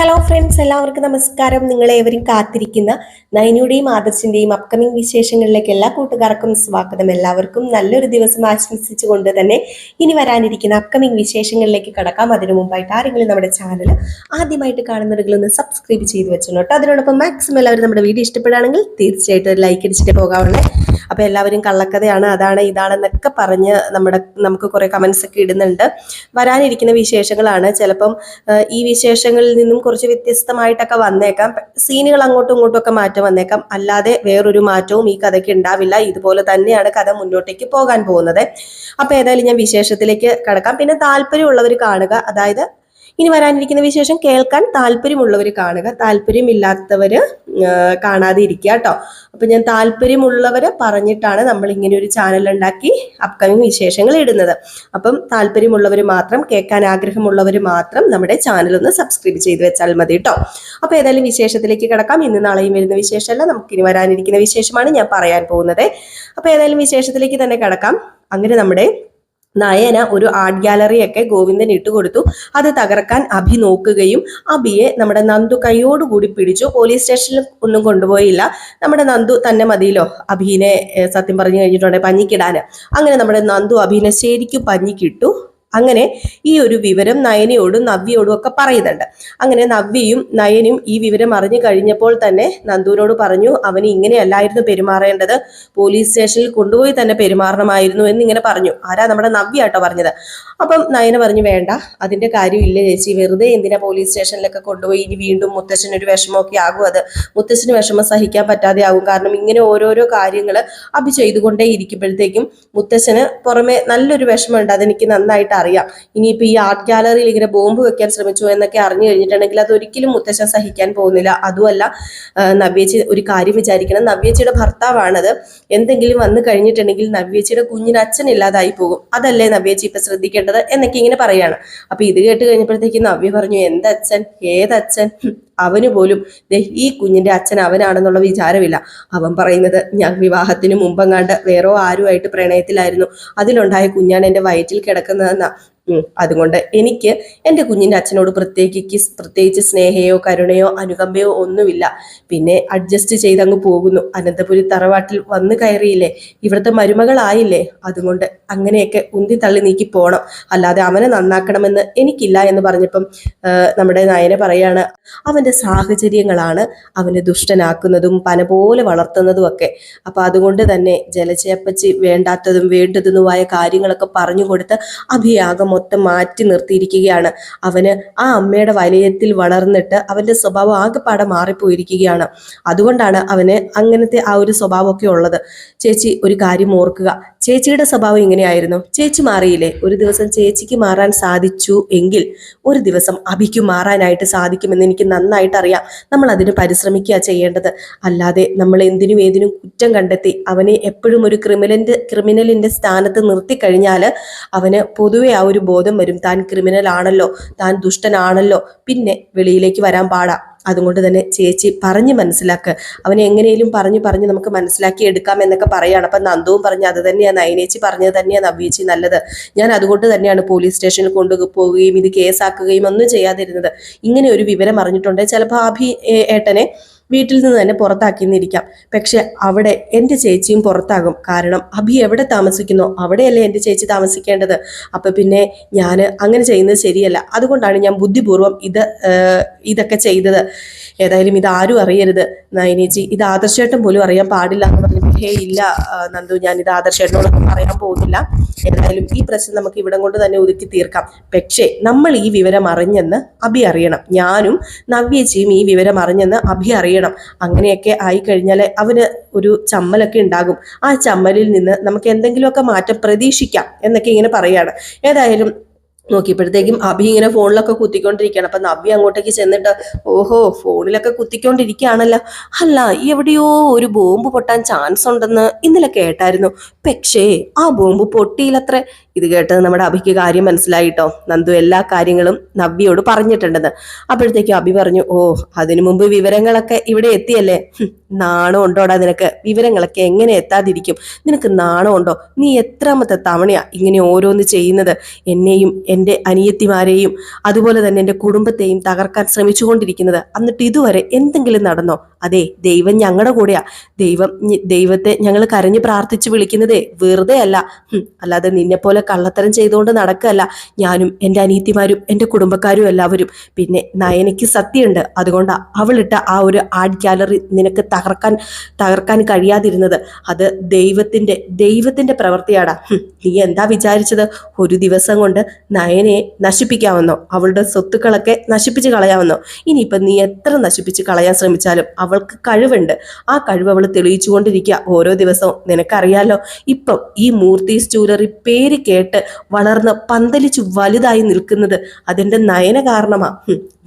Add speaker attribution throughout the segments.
Speaker 1: Hello friends എല്ലാവർക്കും നമസ്കാരം. നിങ്ങളേവരും കാത്തിരിക്കുന്ന നൈനയുടെയും ആദർശിന്റെയും അപ്കമിംഗ് വിശേഷങ്ങളിലേക്ക് എല്ലാ കൂട്ടുകാർക്കും സ്വാഗതം. എല്ലാവർക്കും നല്ലൊരു ദിവസം ആശംസിച്ചുകൊണ്ട് തന്നെ ഇനി വരാനിരിക്കുന്ന അപ്കമിംഗ് വിശേഷങ്ങളിലേക്ക് കടക്കാം. അതിനു മുമ്പായിട്ട് ആരെങ്കിലും നമ്മുടെ ചാനൽ ആദ്യമായിട്ട് ഒന്ന് സബ്സ്ക്രൈബ് ചെയ്ത് വെച്ചോ കേട്ടോ. അതിനോടൊപ്പം മാക്സിമം എല്ലാവരും നമ്മുടെ വീഡിയോ ഇഷ്ടപ്പെടുകയാണെങ്കിൽ തീർച്ചയായിട്ടും ഒരു ലൈക്ക് അടിച്ചിട്ട് പോകാവുള്ളത് അപ്പോൾ എല്ലാവരും കള്ളക്കഥയാണ് അതാണ് ഇതാണെന്നൊക്കെ പറഞ്ഞ് നമ്മുടെ നമുക്ക് കുറേ കമൻസ് ഒക്കെ ഇടുന്നുണ്ട്. വരാനിരിക്കുന്ന വിശേഷങ്ങളാണ്. ചിലപ്പം ഈ വിശേഷങ്ങളിൽ നിന്നും കുറച്ച് വ്യത്യസ്തമായിട്ടൊക്കെ വന്നേക്കാം. സീനുകൾ അങ്ങോട്ടും ഇങ്ങോട്ടും ഒക്കെ മാറ്റം വന്നേക്കാം. അല്ലാതെ വേറൊരു മാറ്റവും ഈ കഥയ്ക്ക് ഉണ്ടാവില്ല. ഇതുപോലെ തന്നെയാണ് കഥ മുന്നോട്ടേക്ക് പോകാൻ പോകുന്നത്. അപ്പൊ ഏതായാലും ഞാൻ വിശേഷത്തിലേക്ക് കടക്കാം. പിന്നെ താല്പര്യമുള്ളവർ കാണുക. അതായത് ഇനി വരാനിരിക്കുന്ന വിശേഷം കേൾക്കാൻ താല്പര്യമുള്ളവർ കാണുക. താല്പര്യമില്ലാത്തവർ കാണാതെ ഇരിക്കുക കേട്ടോ അപ്പം ഞാൻ താല്പര്യമുള്ളവർ പറഞ്ഞിട്ടാണ് നമ്മൾ ഇങ്ങനെ ഒരു ചാനൽ ഉണ്ടാക്കി അപ്കമിങ് വിശേഷങ്ങൾ ഇടുന്നത്. അപ്പം താല്പര്യമുള്ളവർ മാത്രം കേൾക്കാൻ ആഗ്രഹമുള്ളവർ മാത്രം നമ്മുടെ ചാനൽ ഒന്ന് സബ്സ്ക്രൈബ് ചെയ്ത് വെച്ചാൽ മതി കേട്ടോ അപ്പം ഏതായാലും വിശേഷത്തിലേക്ക് കിടക്കാം. ഇന്ന് നാളെയും വരുന്ന വിശേഷമല്ല. നമുക്ക് ഇനി വരാനിരിക്കുന്ന വിശേഷമാണ് ഞാൻ പറയാൻ പോകുന്നത്. അപ്പോൾ ഏതായാലും വിശേഷത്തിലേക്ക് തന്നെ കിടക്കാം. അങ്ങനെ നമ്മുടെ നയന ഒരു ആർട്ട് ഗാലറിയൊക്കെ ഗോവിന്ദൻ ഇട്ടുകൊടുത്തു അത് തകർക്കാൻ അഭി നോക്കുകയും അഭിയെ നമ്മുടെ നന്ദു കൈയോടുകൂടി പിടിച്ചു. പോലീസ് സ്റ്റേഷനിൽ ഒന്നും കൊണ്ടുപോയില്ല. നമ്മുടെ നന്ദു തന്നെ മതിയല്ലോ അഭിനെ സത്യം പറഞ്ഞു കഴിഞ്ഞിട്ടുണ്ടെങ്കിൽ പഞ്ഞിക്കിടാന്. അങ്ങനെ നമ്മുടെ നന്ദു അഭിനെ ശരിക്കും പഞ്ഞിക്കിട്ടു. അങ്ങനെ ഈ ഒരു വിവരം നയനയോടും നവ്യയോടും ഒക്കെ പറയുന്നുണ്ട്. അങ്ങനെ നവ്യയും നയനും ഈ വിവരം അറിഞ്ഞു കഴിഞ്ഞപ്പോൾ തന്നെ നന്ദുവിനോട് പറഞ്ഞു അവന് ഇങ്ങനെയല്ലായിരുന്നു പെരുമാറേണ്ടത്. പോലീസ് സ്റ്റേഷനിൽ കൊണ്ടുപോയി തന്നെ പെരുമാറണമായിരുന്നു എന്നിങ്ങനെ പറഞ്ഞു. ആരാ നമ്മുടെ നവ്യ ആട്ടോ പറഞ്ഞത്. അപ്പം നയന പറഞ്ഞു വേണ്ട അതിന്റെ കാര്യമില്ല ചേച്ചി. വെറുതെ എന്തിനാ പോലീസ് സ്റ്റേഷനിലൊക്കെ കൊണ്ടുപോയി ഇനി വീണ്ടും മുത്തച്ഛന് ഒരു വിഷമമൊക്കെ ആകും അത്. മുത്തച്ഛന് വിഷമം സഹിക്കാൻ പറ്റാതെ ആകും. കാരണം ഇങ്ങനെ ഓരോരോ കാര്യങ്ങൾ അഭി ചെയ്തുകൊണ്ടേ ഇരിക്കുമ്പോഴത്തേക്കും മുത്തച്ഛന് പുറമെ നല്ലൊരു വിഷമമുണ്ട്. അതെനിക്ക് നന്നായിട്ട് അറിയാം. ഇനിയിപ്പോ ഈ ആർട്ട് ഗാലറിയിൽ ഇങ്ങനെ ബോംബ് വെക്കാൻ ശ്രമിച്ചു എന്നൊക്കെ അറിഞ്ഞു കഴിഞ്ഞിട്ടുണ്ടെങ്കിൽ അത് ഒരിക്കലും മുത്തശ്ശൻ സഹിക്കാൻ പോകുന്നില്ല. അതുമല്ല നവ്യച്ചി ഒരു കാര്യം വിചാരിക്കണം. നവ്യേച്ചിയുടെ ഭർത്താവാണത്. എന്തെങ്കിലും വന്നു കഴിഞ്ഞിട്ടുണ്ടെങ്കിൽ നവ്യേച്ചിയുടെ കുഞ്ഞിന് അച്ഛൻ ഇല്ലാതായി പോകും. അതല്ലേ നവ്യേച്ചി ഇപ്പൊ ശ്രദ്ധിക്കേണ്ടത് എന്നൊക്കെ ഇങ്ങനെ പറയാണ്. അപ്പൊ ഇത് കേട്ട് കഴിഞ്ഞപ്പോഴത്തേക്ക് നവ്യ പറഞ്ഞു എന്തച്ഛൻ? ഏതച്ഛൻ? അവന് പോലും ഈ കുഞ്ഞിന്റെ അച്ഛൻ അവനാണെന്നുള്ള വിചാരമില്ല. അവൻ പറയുന്നത് ഞാൻ വിവാഹത്തിന് മുമ്പെങ്ങാണ്ട് വേറെ ആരുമായിട്ട് പ്രണയത്തിലായിരുന്നു. അതിലുണ്ടായ കുഞ്ഞാണ് എന്റെ വയറ്റിൽ കിടക്കുന്നതെന്നാ. ഉം, അതുകൊണ്ട് എനിക്ക് എന്റെ കുഞ്ഞിന്റെ അച്ഛനോട് പ്രത്യേകിച്ച് പ്രത്യേകിച്ച് സ്നേഹയോ കരുണയോ അനുകമ്പയോ ഒന്നുമില്ല. പിന്നെ അഡ്ജസ്റ്റ് ചെയ്തങ്ങ് പോകുന്നു. അനന്തപുരി തറവാട്ടിൽ വന്നു കയറിയില്ലേ? ഇവിടുത്തെ മരുമകളായില്ലേ? അതുകൊണ്ട് അങ്ങനെയൊക്കെ ഉന്തി തള്ളി നീക്കി പോകണം അല്ലാതെ അവനെ നന്നാക്കണമെന്ന് എനിക്കില്ല എന്ന് പറഞ്ഞപ്പം നമ്മുടെ നയനെ പറയാണ് അവന്റെ സാഹചര്യങ്ങളാണ് അവനെ ദുഷ്ടനാക്കുന്നതും പന പോലെ വളർത്തുന്നതും ഒക്കെ. അപ്പം അതുകൊണ്ട് തന്നെ ജലചേപ്പച്ചി വേണ്ടാത്തതും വേണ്ടതുമായ കാര്യങ്ങളൊക്കെ പറഞ്ഞു കൊടുത്ത് അഭിയാഗം മൊത്തം മാറ്റി നിർത്തിയിരിക്കുകയാണ്. അവന് ആ അമ്മയുടെ വലയത്തിൽ വളർന്നിട്ട് അവന്റെ സ്വഭാവം ആകെപ്പാടെ മാറിപ്പോയിരിക്കുകയാണ്. അതുകൊണ്ടാണ് അവന് അങ്ങനത്തെ ആ ഒരു സ്വഭാവമൊക്കെ ഉള്ളത്. ചേച്ചി ഒരു കാര്യം ഓർക്കുക. ചേച്ചിയുടെ സ്വഭാവം ഇങ്ങനെയായിരുന്നു. ചേച്ചി മാറിയില്ലേ? ഒരു ദിവസം ചേച്ചിക്ക് മാറാൻ സാധിച്ചു എങ്കിൽ ഒരു ദിവസം അഭിക്ക് മാറാനായിട്ട് സാധിക്കുമെന്ന് എനിക്ക് നന്നായിട്ട് അറിയാം. നമ്മൾ അതിന് പരിശ്രമിക്കുക ചെയ്യേണ്ടത്. അല്ലാതെ നമ്മൾ എന്തിനും ഏതിനും കുറ്റം കണ്ടെത്തി അവനെ എപ്പോഴും ഒരു ക്രിമിനലിന്റെ ക്രിമിനലിന്റെ സ്ഥാനത്ത് നിർത്തിക്കഴിഞ്ഞാൽ അവന് പൊതുവെ ആ ഒരു ബോധം വരും. താൻ ക്രിമിനൽ ആണല്ലോ. താൻ ദുഷ്ടനാണല്ലോ. പിന്നെ വെളിയിലേക്ക് വരാൻ പാടാ. അതുകൊണ്ട് തന്നെ ചേച്ചി പറഞ്ഞ് മനസ്സിലാക്ക്. അവനെ എങ്ങനെയും പറഞ്ഞു പറഞ്ഞ് നമുക്ക് മനസ്സിലാക്കി എടുക്കാം എന്നൊക്കെ പറയാണ്. അപ്പം നന്ദവും പറഞ്ഞു അത് തന്നെയാണ് നയനേച്ചി പറഞ്ഞത് തന്നെയാണ് നവ്യേച്ചി നല്ലത്. ഞാൻ അതുകൊണ്ട് തന്നെയാണ് പോലീസ് സ്റ്റേഷനിൽ കൊണ്ടുപോവുകയും ഇത് കേസാക്കുകയും ഒന്നും ചെയ്യാതിരുന്നത്. ഇങ്ങനെ ഒരു വിവരം അറിഞ്ഞിട്ടുണ്ടെങ്കിൽ ചിലപ്പോൾ അഭി ഏട്ടനെ വീട്ടിൽ നിന്ന് തന്നെ പുറത്താക്കിന്നിരിക്കാം. പക്ഷെ അവിടെ എന്റെ ചേച്ചിയും പുറത്താകും. കാരണം അഭി എവിടെ താമസിക്കുന്നു? അവിടെയല്ലേ എന്റെ ചേച്ചി താമസിക്കേണ്ടത്? അപ്പം പിന്നെ ഞാൻ അങ്ങനെ ചെയ്യുന്നത് ശരിയല്ല. അതുകൊണ്ടാണ് ഞാൻ ബുദ്ധിപൂർവം ഇത് ഇതൊക്കെ ചെയ്തത്. ഏതായാലും ഇത് ആരും അറിയരുത്. നയനേച്ചി ഇത് ആദർശേട്ടൻ പോലും അറിയാൻ പാടില്ല എന്ന് ഹേ ഇല്ല നന്ദു ഞാൻ ഇത് ആദർശേട്ടനോടൊന്നും പറയാൻ പോകുന്നില്ല. ഏതായാലും ഈ പ്രശ്നം നമുക്ക് ഇവിടം കൊണ്ട് തന്നെ ഒതുക്കി തീർക്കാം. പക്ഷേ നമ്മൾ ഈ വിവരം അറിഞ്ഞെന്ന് അഭി അറിയണം. ഞാനും നവ്യച്ചിയും ഈ വിവരം അറിഞ്ഞെന്ന് അഭി അറിയണം. അങ്ങനെയൊക്കെ ആയി കഴിഞ്ഞാൽ അവന് ഒരു ചമ്മലൊക്കെ ഉണ്ടാകും. ആ ചമ്മലിൽ നിന്ന് നമുക്ക് എന്തെങ്കിലുമൊക്കെ മാറ്റം പ്രതീക്ഷിക്കാം എന്നൊക്കെ ഇങ്ങനെ പറയാണ്. ഏതായാലും നോക്കിയപ്പോഴത്തേക്കും അഭി ഇങ്ങനെ ഫോണിലൊക്കെ കുത്തിക്കൊണ്ടിരിക്കുകയാണ്. അപ്പൊ നബി അങ്ങോട്ടേക്ക് ചെന്നിട്ട് ഓഹോ ഫോണിലൊക്കെ കുത്തിക്കൊണ്ടിരിക്കുകയാണല്ലോ. അല്ല എവിടെയോ ഒരു ബോംബ് പൊട്ടാൻ ചാൻസ് ഉണ്ടെന്ന് ഇന്നലെ കേട്ടായിരുന്നു. പക്ഷേ ആ ബോംബ് പൊട്ടിയില്ലത്രേ. ഇത് കേട്ടത് നമ്മുടെ അഭിക്ക് കാര്യം മനസ്സിലായിട്ടോ? നന്ദു എല്ലാ കാര്യങ്ങളും നവ്യയോട് പറഞ്ഞിട്ടുണ്ടെന്ന്. അപ്പോഴത്തേക്കും അഭി പറഞ്ഞു ഓ അതിനു മുമ്പ് വിവരങ്ങളൊക്കെ ഇവിടെ എത്തിയല്ലേ? നാണം ഉണ്ടോടാ നിനക്ക്? വിവരങ്ങളൊക്കെ എങ്ങനെ എത്താതിരിക്കും? നിനക്ക് നാണം ഉണ്ടോ? നീ എത്രാമത്തെ തവണയാ ഇങ്ങനെ ഓരോന്ന് ചെയ്യുന്നത്? എന്നെയും എന്റെ അനിയത്തിമാരെയും അതുപോലെ തന്നെ എന്റെ കുടുംബത്തെയും തകർക്കാൻ ശ്രമിച്ചുകൊണ്ടിരിക്കുന്നത്. എന്നിട്ട് ഇതുവരെ എന്തെങ്കിലും നടന്നോ? അതെ ദൈവം ഞങ്ങളുടെ കൂടെയാ. ദൈവം ദൈവത്തെ ഞങ്ങൾ കരഞ്ഞു പ്രാർത്ഥിച്ച് വിളിക്കുന്നതേ വെറുതെ അല്ല. അല്ലാതെ നിന്നെപ്പോലെ കള്ളത്തരം ചെയ്തുകൊണ്ട് നടക്കല്ല ഞാനും എന്റെ അനിയത്തിമാരും എന്റെ കുടുംബക്കാരും എല്ലാവരും. പിന്നെ നയനയ്ക്ക് സത്യമുണ്ട്. അതുകൊണ്ടാ അവളിട്ട ആ ഒരു ആർട്ട് ഗാലറി നിനക്ക് തകർക്കാൻ തകർക്കാൻ കഴിയാതിരുന്നത്. അത് ദൈവത്തിന്റെ ദൈവത്തിന്റെ പ്രവൃത്തിയാടാ. നീ എന്താ വിചാരിച്ചത്? ഒരു ദിവസം കൊണ്ട് നയനെ നശിപ്പിക്കാമെന്നോ അവളുടെ സ്വത്തുക്കളൊക്കെ നശിപ്പിച്ച് കളയാമെന്നോ. ഇനിയിപ്പം നീ എത്ര നശിപ്പിച്ച് കളയാൻ ശ്രമിച്ചാലും അവൾക്ക് കഴിവുണ്ട്. ആ കഴിവ് അവൾ തെളിയിച്ചുകൊണ്ടിരിക്കുക ഓരോ ദിവസവും. നിനക്കറിയാലോ ഇപ്പം ഈ മൂർത്തീസ് ജ്വല്ലറി പേര് കേട്ട് വളർന്ന് പന്തലിച്ച് വലുതായി നിൽക്കുന്നത് അതിന്റെ നയന കാരണമാ.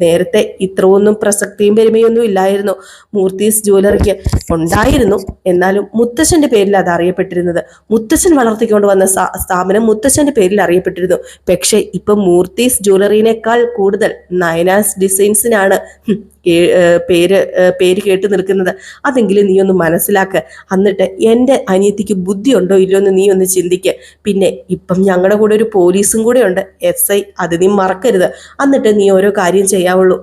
Speaker 1: നേരത്തെ ഇത്രയൊന്നും പ്രസക്തിയും പെരുമയൊന്നും ഇല്ലായിരുന്നു മൂർത്തീസ് ജ്വല്ലറിക്ക്. ഉണ്ടായിരുന്നു എന്നാലും മുത്തശ്ശന്റെ പേരിൽ അത് അറിയപ്പെട്ടിരുന്നത്. മുത്തശ്ശൻ വളർത്തിക്കൊണ്ട് വന്ന സ്ഥാപനം മുത്തശ്ശന്റെ പേരിൽ അറിയപ്പെട്ടിരുന്നു. പക്ഷേ ഇപ്പൊ മൂർത്തീസ് ജ്വല്ലറിനേക്കാൾ കൂടുതൽ നയനാസ് ഡിസൈൻസിനാണ് പേര് പേര് കേട്ട് നിൽക്കുന്നത്. അതെങ്കിലും നീ ഒന്ന് മനസ്സിലാക്ക്. എന്നിട്ട് എന്റെ അനിയത്തിക്ക് ബുദ്ധിയുണ്ടോ ഇല്ലയോ എന്ന് നീ ഒന്ന് ചിന്തിക്ക്. പിന്നെ ഇപ്പം ഞങ്ങളുടെ കൂടെ ഒരു പോലീസും കൂടെ ഉണ്ട്. എസ് ഐ അത് നീ മറക്കരുത്. എന്നിട്ട് നീ ഓരോ കാര്യം ചെയ്യാവുള്ളൂ.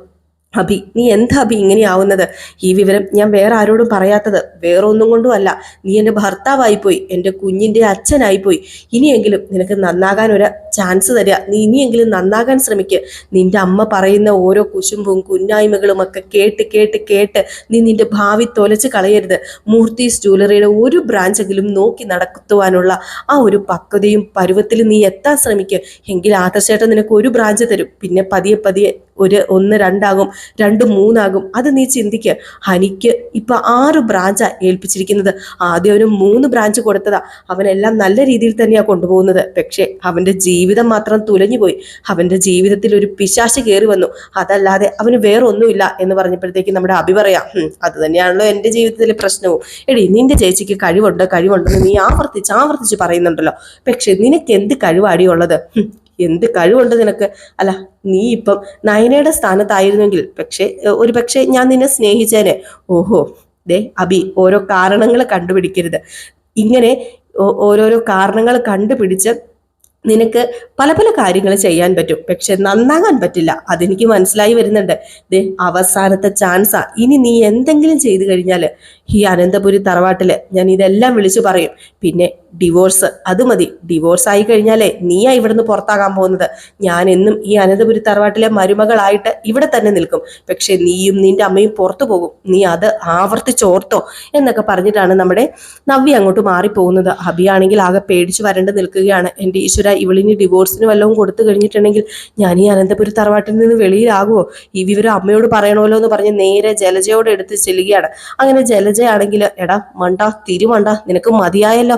Speaker 1: അഭി നീ എന്താ അഭി ഇങ്ങനെയാവുന്നത് ഈ വിവരം ഞാൻ വേറെ ആരോടും പറയാത്തത് വേറെ ഒന്നും കൊണ്ടും അല്ല. നീ എന്റെ ഭർത്താവായിപ്പോയി എന്റെ കുഞ്ഞിന്റെ അച്ഛനായിപ്പോയി. ഇനിയെങ്കിലും നിനക്ക് നന്നാകാൻ ഒരു ചാൻസ് തരിക. നീ ഇനിയെങ്കിലും നന്നാകാൻ ശ്രമിക്കുക നിന്റെ അമ്മ പറയുന്ന ഓരോ കുശുമ്പും കുന്നായ്മകളും ഒക്കെ കേട്ട് കേട്ട് കേട്ട് നീ നിന്റെ ഭാവി തൊലച്ച് കളയരുത്. മൂർത്തീസ് ജ്വല്ലറിയുടെ ഒരു ബ്രാഞ്ചെങ്കിലും നോക്കി നടത്തുവാനുള്ള ആ ഒരു പക്വതയും പരുവത്തിൽ നീ എത്താൻ ശ്രമിക്കുക എങ്കിൽ ആദർശേട്ടൻ നിനക്ക് ഒരു ബ്രാഞ്ച് തരും. പിന്നെ പതിയെ പതിയെ ഒരു ഒന്ന് രണ്ടാകും രണ്ട് മൂന്നാകും. അത് നീ ചിന്തിക്കുക ഹനിക്ക് ഇപ്പൊ ആറ് ബ്രാഞ്ചാ ഏൽപ്പിച്ചിരിക്കുന്നത്. ആദ്യം അവന് മൂന്ന് ബ്രാഞ്ച് കൊടുത്തതാ. അവനെല്ലാം നല്ല രീതിയിൽ തന്നെയാ കൊണ്ടുപോകുന്നത്. പക്ഷേ അവന്റെ ജീവിതം മാത്രം തുലഞ്ഞുപോയി. അവന്റെ ജീവിതത്തിൽ ഒരു പിശാശ് കയറി വന്നു. അതല്ലാതെ അവന് വേറൊന്നുമില്ല എന്ന് പറഞ്ഞപ്പോഴത്തേക്ക് നമ്മുടെ അഭി പറയാം അത് തന്നെയാണല്ലോ എന്റെ ജീവിതത്തിലെ പ്രശ്നവും. എടി നിന്റെ ചേച്ചിക്ക് കഴിവുണ്ട് കഴിവുണ്ടെന്ന് നീ ആവർത്തിച്ച് ആവർത്തിച്ച് പറയുന്നുണ്ടല്ലോ. പക്ഷെ നിനക്ക് എന്ത് കഴിവാടി ഉള്ളത്? ഹും, എന്ത് കഴിവുണ്ട് നിനക്ക്? അല്ല നീ ഇപ്പം നയനയുടെ സ്ഥാനത്തായിരുന്നെങ്കിൽ പക്ഷേ ഒരു പക്ഷേ ഞാൻ നിന്നെ സ്നേഹിച്ചേനെ. ഓഹോ ദേ അബി ഓരോ കാരണങ്ങൾ കണ്ടുപിടിക്കരുത്. ഇങ്ങനെ ഓരോരോ കാരണങ്ങൾ കണ്ടുപിടിച്ച് നിനക്ക് പല പല കാര്യങ്ങൾ ചെയ്യാൻ പറ്റും. പക്ഷെ നന്നാകാൻ പറ്റില്ല. അതെനിക്ക് മനസ്സിലായി വരുന്നുണ്ട്. ദേ അവസാനത്തെ ചാൻസാ. ഇനി നീ എന്തെങ്കിലും ചെയ്തു കഴിഞ്ഞാൽ ഈ അനന്തപുരി തറവാട്ടിൽ ഞാൻ ഇതെല്ലാം വിളിച്ചു പറയും. പിന്നെ ഡിവോഴ്സ് അത് മതി. ഡിവോഴ്സ് ആയി കഴിഞ്ഞാലേ നീയാ ഇവിടുന്ന് പുറത്താകാൻ പോകുന്നത്. ഞാൻ എന്നും ഈ അനന്തപുരി തറവാട്ടിലെ മരുമകളായിട്ട് ഇവിടെ തന്നെ നിൽക്കും. പക്ഷെ നീയും നിന്റെ അമ്മയും പുറത്തു പോകും. നീ അത് ആവർത്തിച്ചോർത്തോ എന്നൊക്കെ പറഞ്ഞിട്ടാണ് നമ്മുടെ നവ്യ അങ്ങോട്ട് മാറിപ്പോകുന്നത്. അഭിയാണെങ്കിൽ ആകെ പേടിച്ചു വരണ്ട് നിൽക്കുകയാണ്. എന്റെ ഈശ്വര ഇവളിനി ഡിവോഴ്സിന് വല്ലതും കൊടുത്തു കഴിഞ്ഞിട്ടുണ്ടെങ്കിൽ ഞാൻ ഈ അനന്തപുരി തറവാട്ടിൽ നിന്ന് വെളിയിലാകുമോ ഈ വിവരം അമ്മയോട് പറയണമല്ലോ എന്ന് പറഞ്ഞ് നേരെ ജലജയോട് എടുത്ത് ചെല്ലുകയാണ്. അങ്ങനെ ജലജയാണെങ്കിൽ എടാ മണ്ട തിരുമണ്ട നിനക്ക് മതിയായല്ലോ.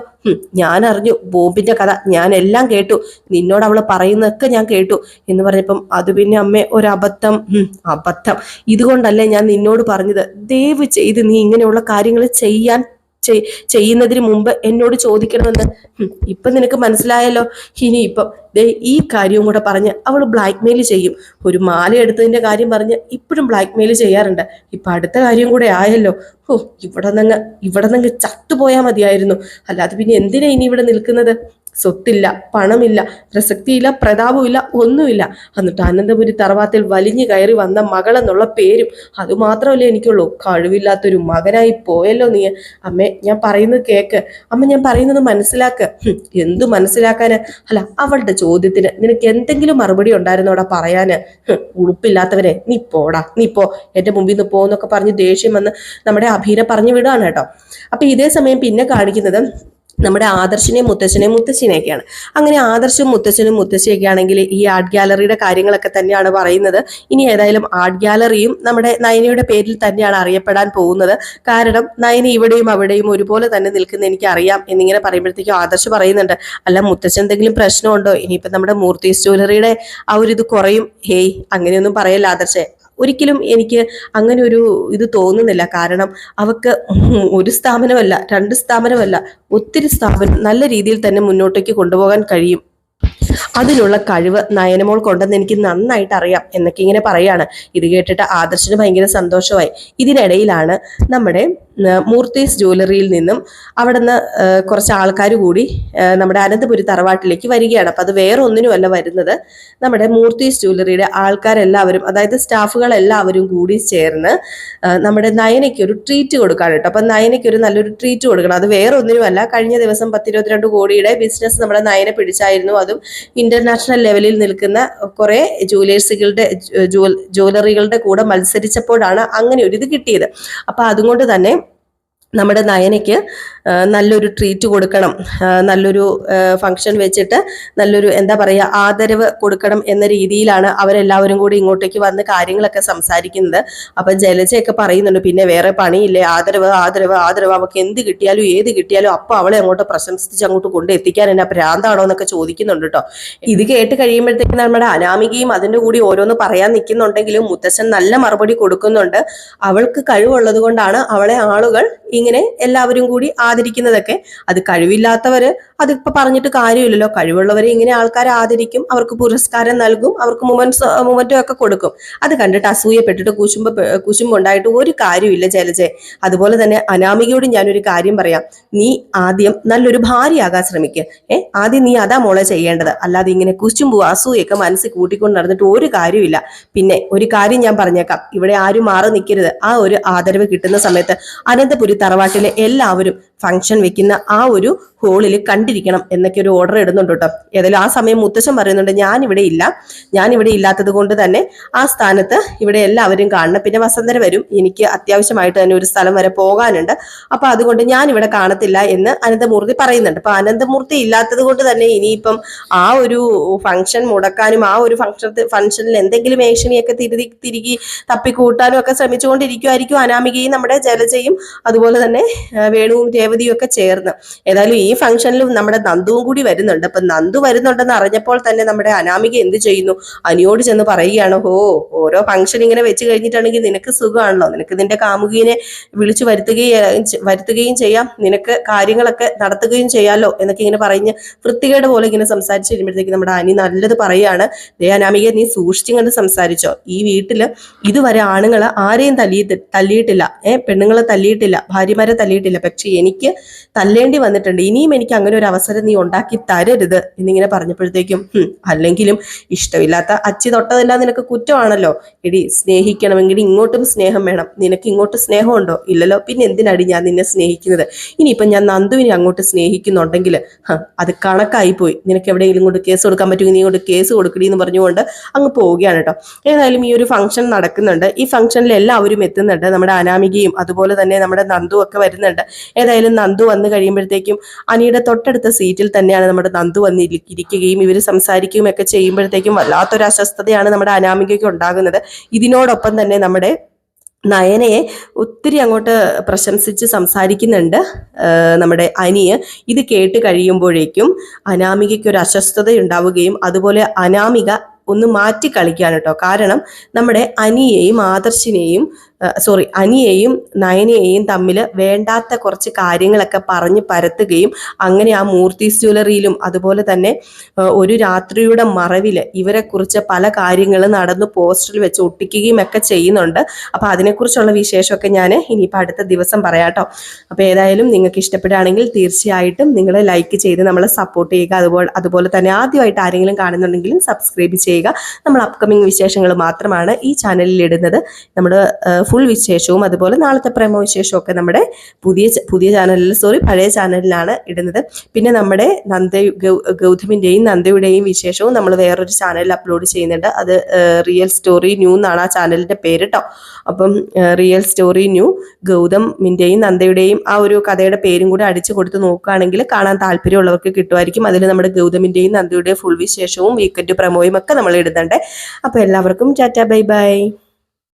Speaker 1: ഞാൻ അറിഞ്ഞു ബോംബിന്റെ കഥ ഞാൻ എല്ലാം കേട്ടു. നിന്നോട് അവൾ പറയുന്നതൊക്കെ ഞാൻ കേട്ടു എന്ന് പറഞ്ഞപ്പം അത് പിന്നെ അമ്മ ഒരു അബദ്ധം അബദ്ധം. ഇതുകൊണ്ടല്ലേ ഞാൻ നിന്നോട് പറഞ്ഞത്. ദയവ് ചെയ്ത് നീ ഇങ്ങനെയുള്ള കാര്യങ്ങൾ ചെയ്യാൻ ചെയ്- ചെയ്യുന്നതിന് മുമ്പ് എന്നോട് ചോദിക്കണമെന്ന്. ഇപ്പൊ നിനക്ക് മനസ്സിലായല്ലോ. ഇനി ഇപ്പം ഈ കാര്യവും കൂടെ പറഞ്ഞ് അവൾ ബ്ലാക്ക് മെയിൽ ചെയ്യും. ഒരു മാല എടുത്തതിന്റെ കാര്യം പറഞ്ഞ് ഇപ്പോഴും ബ്ലാക്ക് മെയിൽ ചെയ്യാറുണ്ട്. ഇപ്പൊ അടുത്ത കാര്യം കൂടെ ആയല്ലോ. ഓ ഇവിടെ നിന്ന് ഇവിടെ നിന്ന് ചത്തുപോയാൽ മതിയായിരുന്നു. അല്ലാതെ പിന്നെ എന്തിനാ ഇനി ഇവിടെ നിൽക്കുന്നത്? സ്വത്തില്ല പണമില്ല പ്രസക്തിയില്ല പ്രതാപമില്ല ഒന്നുമില്ല. എന്നിട്ട് അനന്തപുരി തറവാത്തിൽ വലിഞ്ഞു കയറി വന്ന മകളെന്നുള്ള പേരും അതുമാത്രമല്ലേ എനിക്കുള്ളൂ. കഴിവില്ലാത്തൊരു മകനായി പോയല്ലോ നീ. അമ്മേ ഞാൻ പറയുന്നത് കേക്ക്. അമ്മ ഞാൻ പറയുന്നത് മനസ്സിലാക്ക്. എന്തു മനസ്സിലാക്കാന്? അല്ല അവളുടെ ചോദ്യത്തിന് നിനക്ക് എന്തെങ്കിലും മറുപടി ഉണ്ടായിരുന്നോടാ പറയാന്? ഉളുപ്പില്ലാത്തവനെ നീ പോടാ നീ പോ. എന്റെ മുമ്പിൽ നിന്ന് പോന്നൊക്കെ പറഞ്ഞ് ദേഷ്യം വന്ന് നമ്മുടെ അഭീനെ പറഞ്ഞു വിടുകയാണ് കേട്ടോ. അപ്പൊ ഇതേ സമയം പിന്നെ കാണിക്കുന്നത് നമ്മുടെ ആദർശിനെയും മുത്തശ്ശനെയും മുത്തശ്ശിനെയൊക്കെയാണ്. അങ്ങനെ ആദർശും മുത്തശ്ശനും മുത്തശ്ശിയൊക്കെ ആണെങ്കിൽ ഈ ആർട്ട് ഗാലറിയുടെ കാര്യങ്ങളൊക്കെ തന്നെയാണ് പറയുന്നത്. ഇനി ഏതായാലും ആർട്ട് ഗാലറിയും നമ്മുടെ നയനയുടെ പേരിൽ തന്നെയാണ് അറിയപ്പെടാൻ പോകുന്നത്. കാരണം നയന ഇവിടെയും അവിടെയും ഒരുപോലെ തന്നെ നിൽക്കുന്ന എനിക്ക് അറിയാം എന്നിങ്ങനെ പറയുമ്പോഴത്തേക്കും ആദർശ് പറയുന്നുണ്ട് അല്ല മുത്തശ്ശൻ എന്തെങ്കിലും പ്രശ്നമുണ്ടോ? ഇനിയിപ്പം നമ്മുടെ മൂർത്തി ജ്വല്ലറിയുടെ ആ ഒരു ഇത് കുറയും. ഹേയ് അങ്ങനെയൊന്നും പറയല്ല ആദർശേ. ഒരിക്കലും എനിക്ക് അങ്ങനെ ഒരു ഇത് തോന്നുന്നില്ല. കാരണം അവക്ക് ഒരു സ്ഥാപനമല്ല രണ്ട് സ്ഥാപനമല്ല ഒത്തിരി സ്ഥാപനം നല്ല രീതിയിൽ തന്നെ മുന്നോട്ടേക്ക് കൊണ്ടുപോകാൻ കഴിയും. അതിനുള്ള കഴിവ് നയനമോൾ കൊണ്ടെന്ന് എനിക്ക് നന്നായിട്ട് അറിയാം എന്നൊക്കെ ഇങ്ങനെ പറയാണ്. ഇത് കേട്ടിട്ട് ആദർശന് ഭയങ്കര സന്തോഷമായി. ഇതിനിടയിലാണ് നമ്മുടെ മൂർത്തീസ് ജ്വല്ലറിയിൽ നിന്നും അവിടുന്ന് കുറച്ച് ആൾക്കാർ കൂടി നമ്മുടെ അനന്തപുരി തറവാട്ടിലേക്ക് വരികയാണ്. അപ്പം അത് വേറെ ഒന്നിനുമല്ല വരുന്നത്. നമ്മുടെ മൂർത്തീസ് ജ്വല്ലറിയുടെ ആൾക്കാരെല്ലാവരും അതായത് സ്റ്റാഫുകളെല്ലാവരും കൂടി ചേർന്ന് നമ്മുടെ നയനയ്ക്ക് ഒരു ട്രീറ്റ് കൊടുക്കാണ് കേട്ടോ. അപ്പം നയനയ്ക്ക് ഒരു നല്ലൊരു ട്രീറ്റ് കൊടുക്കണം. അത് വേറെ ഒന്നിനുമല്ല കഴിഞ്ഞ ദിവസം പത്തിരുപത്തിരണ്ട് കോടിയുടെ ബിസിനസ് നമ്മുടെ നയനെ പിടിച്ചായിരുന്നു. അതും ഇന്റർനാഷണൽ ലെവലിൽ നിൽക്കുന്ന കുറെ ജുവലേഴ്സുകളുടെ ജ്വല്ലറികളുടെ കൂടെ മത്സരിച്ചപ്പോഴാണ് അങ്ങനെ ഒരു ഇത് കിട്ടിയത്. അപ്പൊ അതുകൊണ്ട് തന്നെ നമ്മുടെ നയനയ്ക്ക് നല്ലൊരു ട്രീറ്റ് കൊടുക്കണം. നല്ലൊരു ഫംഗ്ഷൻ വെച്ചിട്ട് നല്ലൊരു എന്താ പറയുക ആദരവ് കൊടുക്കണം എന്ന രീതിയിലാണ് അവരെല്ലാവരും കൂടി ഇങ്ങോട്ടേക്ക് വന്ന് കാര്യങ്ങളൊക്കെ സംസാരിക്കുന്നത്. അപ്പം ജലജയൊക്കെ പറയുന്നുണ്ട് പിന്നെ വേറെ പണിയില്ലേ? ആദരവ് ആദരവ് ആദരവ്. അവൾക്ക് എന്ത് കിട്ടിയാലും ഏത് കിട്ടിയാലും അപ്പം അവളെ അങ്ങോട്ട് പ്രശംസിച്ച് അങ്ങോട്ട് കൊണ്ട് എത്തിക്കാൻ എന്നെ ഭ്രാന്താണോ എന്നൊക്കെ ചോദിക്കുന്നുണ്ട് കേട്ടോ ഇത് കേട്ട് കഴിയുമ്പോഴത്തേക്ക് നമ്മുടെ അനാമികയും അതിന്റെ കൂടി ഓരോന്ന് പറയാൻ നിൽക്കുന്നുണ്ടെങ്കിലും മുത്തശ്ശൻ നല്ല മറുപടി കൊടുക്കുന്നുണ്ട്. അവൾക്ക് കഴിവുള്ളത് കൊണ്ടാണ് അവളെ ആളുകൾ ഇങ്ങനെ എല്ലാവരും കൂടി ആദരിക്കുന്നതൊക്കെ അത് കഴിവില്ലാത്തവര് അതിപ്പോ പറഞ്ഞിട്ട് കാര്യമില്ലല്ലോ. കഴിവുള്ളവരെ ഇങ്ങനെ ആൾക്കാർ ആദരിക്കും അവർക്ക് പുരസ്കാരം നൽകും അവർക്ക് മൊമെന്റ്സ് മൊമെന്റും ഒക്കെ കൊടുക്കും. അത് കണ്ടിട്ട് അസൂയപ്പെട്ടിട്ട് കുശുമ്പ കുശുമ്പുണ്ടായിട്ട് ഒരു കാര്യമില്ല ജലജെ. അതുപോലെ തന്നെ അനാമികയോട് ഞാനൊരു കാര്യം പറയാം. നീ ആദ്യം നല്ലൊരു ഭാര്യയാകാൻ ശ്രമിക്കുക ഏ ആദ്യം നീ അതാ മോളെ ചെയ്യേണ്ടത്. അല്ലാതെ ഇങ്ങനെ കുശുമ്പു അസൂയൊക്കെ മനസ്സിൽ കൂട്ടിക്കൊണ്ട് നടന്നിട്ട് ഒരു കാര്യമില്ല പിന്നെ ഒരു കാര്യം ഞാൻ പറഞ്ഞേക്കാം. ഇവിടെ ആരും മാറി നിൽക്കരുത് ആ ഒരു ആദരവ് കിട്ടുന്ന സമയത്ത് അനന്തപുരി തറവാട്ടിലെ എല്ലാവരും ഫംഗ്ഷൻ വെക്കുന്ന ആ ഒരു ഹോളിൽ കണ്ടിരിക്കണം എന്നൊക്കെ ഒരു ഓർഡർ ഇടുന്നുണ്ട് കേട്ടോ. ഏതായാലും ആ സമയം മുത്തശ്ശൻ പറയുന്നുണ്ട് ഞാൻ ഇവിടെ ഇല്ല. ഞാൻ ഇവിടെ ഇല്ലാത്തത് കൊണ്ട് തന്നെ ആ സ്ഥാനത്ത് ഇവിടെ എല്ലാവരും കാണണം. പിന്നെ വസന്തര വരും. എനിക്ക് അത്യാവശ്യമായിട്ട് തന്നെ ഒരു സ്ഥലം വരെ പോകാനുണ്ട്. അപ്പൊ അതുകൊണ്ട് ഞാൻ ഇവിടെ കാണത്തില്ല എന്ന് അനന്തമൂർത്തി പറയുന്നുണ്ട്. അപ്പൊ അനന്തമൂർത്തി ഇല്ലാത്തത് കൊണ്ട് തന്നെ ഇനിയിപ്പം ആ ഒരു ഫംഗ്ഷൻ മുടക്കാനും ആ ഒരു ഫംഗ്ഷൻ ഫംഗ്ഷനിൽ എന്തെങ്കിലും ഏഷണിയൊക്കെ തിരുതി തിരികെ തപ്പിക്കൂട്ടാനും ഒക്കെ ശ്രമിച്ചുകൊണ്ടിരിക്കുമായിരിക്കും അനാമികയും നമ്മുടെ ജലജയും. അതുപോലെ തന്നെ വേണുവും രേവതിയും ഒക്കെ ചേർന്ന്. ഏതായാലും ഈ ഫംഗ്ഷനിലും നമ്മുടെ നന്ദുവും കൂടി വരുന്നുണ്ട്. അപ്പൊ നന്ദു വരുന്നുണ്ടെന്ന് അറിഞ്ഞപ്പോൾ തന്നെ നമ്മുടെ അനാമിക എന്ത് ചെയ്യുന്നു? അനിയോട് ചെന്ന് പറയുകയാണ് ഓ ഓരോ ഫംഗ്ഷൻ ഇങ്ങനെ വെച്ച് കഴിഞ്ഞിട്ടാണെങ്കിൽ നിനക്ക് സുഖമാണല്ലോ. നിനക്ക് നിന്റെ കാമുകീനെ വിളിച്ചു വരുത്തുകയും വരുത്തുകയും ചെയ്യാം. നിനക്ക് കാര്യങ്ങളൊക്കെ നടത്തുകയും ചെയ്യാമല്ലോ എന്നൊക്കെ ഇങ്ങനെ പറഞ്ഞ് വൃത്തികേട് പോലെ ഇങ്ങനെ സംസാരിച്ച് കഴിയുമ്പോഴത്തേക്ക് നമ്മുടെ അനി നല്ലത് പറയാണ് ദേ അനാമിക നീ സൂക്ഷിച്ചും കണ്ട് സംസാരിച്ചോ. ഈ വീട്ടിൽ ഇതുവരെ ആണുങ്ങൾ ആരെയും തല്ലിയിട്ട് തല്ലിയിട്ടില്ല. ഏഹ് പെണ്ണുങ്ങളെ തല്ലിയിട്ടില്ല. ഭാര്യമാരെ തല്ലിയിട്ടില്ല. പക്ഷെ എനിക്ക് തല്ലേണ്ടി വന്നിട്ടുണ്ട്. ഇനിയും എനിക്ക് അങ്ങനെ ഒരു അവസരം നീ ഉണ്ടാക്കി തരരുത് എന്നിങ്ങനെ പറഞ്ഞപ്പോഴത്തേക്കും "ഹും, അല്ലെങ്കിലും ഇഷ്ടമില്ലാത്ത അച്ചി തൊട്ടതെല്ലാം നിനക്ക് കുറ്റമാണല്ലോ. എടി സ്നേഹിക്കണമെങ്കിൽ ഇങ്ങോട്ടും സ്നേഹം വേണം. നിനക്ക് ഇങ്ങോട്ട് സ്നേഹമുണ്ടോ? ഇല്ലല്ലോ. പിന്നെ എന്തിനാടി ഞാൻ നിന്നെ സ്നേഹിക്കുന്നത്? ഇനിയിപ്പം ഞാൻ നന്ദുവിനെ അങ്ങോട്ട് സ്നേഹിക്കുന്നുണ്ടെങ്കിൽ അത് കണക്കായി പോയി നിനക്ക് എവിടെയെങ്കിലും കൊണ്ട് കേസ് കൊടുക്കാൻ പറ്റുമെങ്കിൽ നീ കൊണ്ട് കേസ് കൊടുക്കടി എന്ന് പറഞ്ഞുകൊണ്ട് അങ്ങ് പോവുകയാണ് കേട്ടോ. ഏതായാലും ഈ ഒരു ഫംഗ്ഷൻ നടക്കുന്നുണ്ട്. ഈ ഫംഗ്ഷനിൽ എല്ലാവരും എത്തുന്നുണ്ട്. നമ്മുടെ അനാമികയും അതുപോലെ തന്നെ നമ്മുടെ നന്ദുവൊക്കെ വരുന്നുണ്ട്. ഏതായാലും നന്ദു വന്നു കഴിയുമ്പോഴത്തേക്കും അനിയുടെ തൊട്ടടുത്ത സീറ്റിൽ തന്നെയാണ് നമ്മുടെ നന്ദു വന്ന് ഇരി- ഇരിക്കുകയും ഇവർ സംസാരിക്കുകയും ഒക്കെ ചെയ്യുമ്പോഴത്തേക്കും വല്ലാത്തൊരു അസ്വസ്ഥതയാണ് നമ്മുടെ അനാമികയ്ക്ക് ഉണ്ടാകുന്നത്. ഇതിനോടൊപ്പം തന്നെ നമ്മുടെ നയനയെ ഒത്തിരി അങ്ങോട്ട് പ്രശംസിച്ച് സംസാരിക്കുന്നുണ്ട് നമ്മുടെ അനിയ്. ഇത് കേട്ട് കഴിയുമ്പോഴേക്കും അനാമികയ്ക്ക് ഒരു അസ്വസ്ഥത ഉണ്ടാവുകയും അതുപോലെ അനാമിക ഒന്ന് മാറ്റി കളിക്കുകയാണ് കേട്ടോ. കാരണം നമ്മുടെ അനിയെയും ആദർശിനെയും സോറി അനിയെയും നയനയെയും തമ്മിൽ വേണ്ടാത്ത കുറച്ച് കാര്യങ്ങളൊക്കെ പറഞ്ഞ് പരത്തുകയും അങ്ങനെ ആ മൂർത്തി ജ്വല്ലറിയിലും അതുപോലെ തന്നെ ഒരു രാത്രിയുടെ മറവിൽ ഇവരെക്കുറിച്ച് പല കാര്യങ്ങളും നടന്ന് പോസ്റ്ററിൽ വെച്ച് ഒട്ടിക്കുകയും ഒക്കെ ചെയ്യുന്നുണ്ട്. അപ്പോൾ അതിനെക്കുറിച്ചുള്ള വിശേഷമൊക്കെ ഞാൻ ഇനിയിപ്പോൾ അടുത്ത ദിവസം പറയാം കേട്ടോ. അപ്പോൾ ഏതായാലും നിങ്ങൾക്ക് ഇഷ്ടപ്പെടുകയാണെങ്കിൽ തീർച്ചയായിട്ടും നിങ്ങൾ ലൈക്ക് ചെയ്ത് നമ്മളെ സപ്പോർട്ട് ചെയ്യുക. അതുപോലെ അതുപോലെ തന്നെ ആദ്യമായിട്ട് ആരെങ്കിലും കാണുന്നുണ്ടെങ്കിലും സബ്സ്ക്രൈബ് ചെയ്യുക. നമ്മൾ അപ്കമിങ് വിശേഷങ്ങൾ മാത്രമാണ് ഈ ചാനലിൽ ഇടുന്നത്. നമ്മുടെ ഫുൾ വിശേഷവും അതുപോലെ നാളത്തെ പ്രേമ വിശേഷവും ഒക്കെ നമ്മുടെ പുതിയ പുതിയ ചാനലിൽ സോറി പഴയ ചാനലിലാണ് ഇടുന്നത്. പിന്നെ നമ്മുടെ നന്ദ ഗൗതമിന്റെയും നന്ദയുടെയും വിശേഷവും നമ്മൾ വേറൊരു ചാനലിൽ അപ്ലോഡ് ചെയ്യുന്നുണ്ട്. അത് റിയൽ സ്റ്റോറി ന്യൂ എന്നാണ് ആ ചാനലിന്റെ പേര് കേട്ടോ അപ്പം റിയൽ സ്റ്റോറി ന്യൂ ഗൗതമിന്റെയും നന്ദയുടെയും ആ ഒരു കഥയുടെ പേരും കൂടി അടിച്ചു കൊടുത്ത് നോക്കുകയാണെങ്കിൽ കാണാൻ താല്പര്യമുള്ളവർക്ക് കിട്ടുമായിരിക്കും. അതിൽ നമ്മുടെ ഗൗതമിന്റെയും നന്ദയുടെയും ഫുൾ വിശേഷവും വീക്കെൻഡ് പ്രമോയും ഒക്കെ നമ്മൾ ഇടുന്നുണ്ട്. അപ്പോൾ എല്ലാവർക്കും ടാറ്റ ബൈ ബൈ.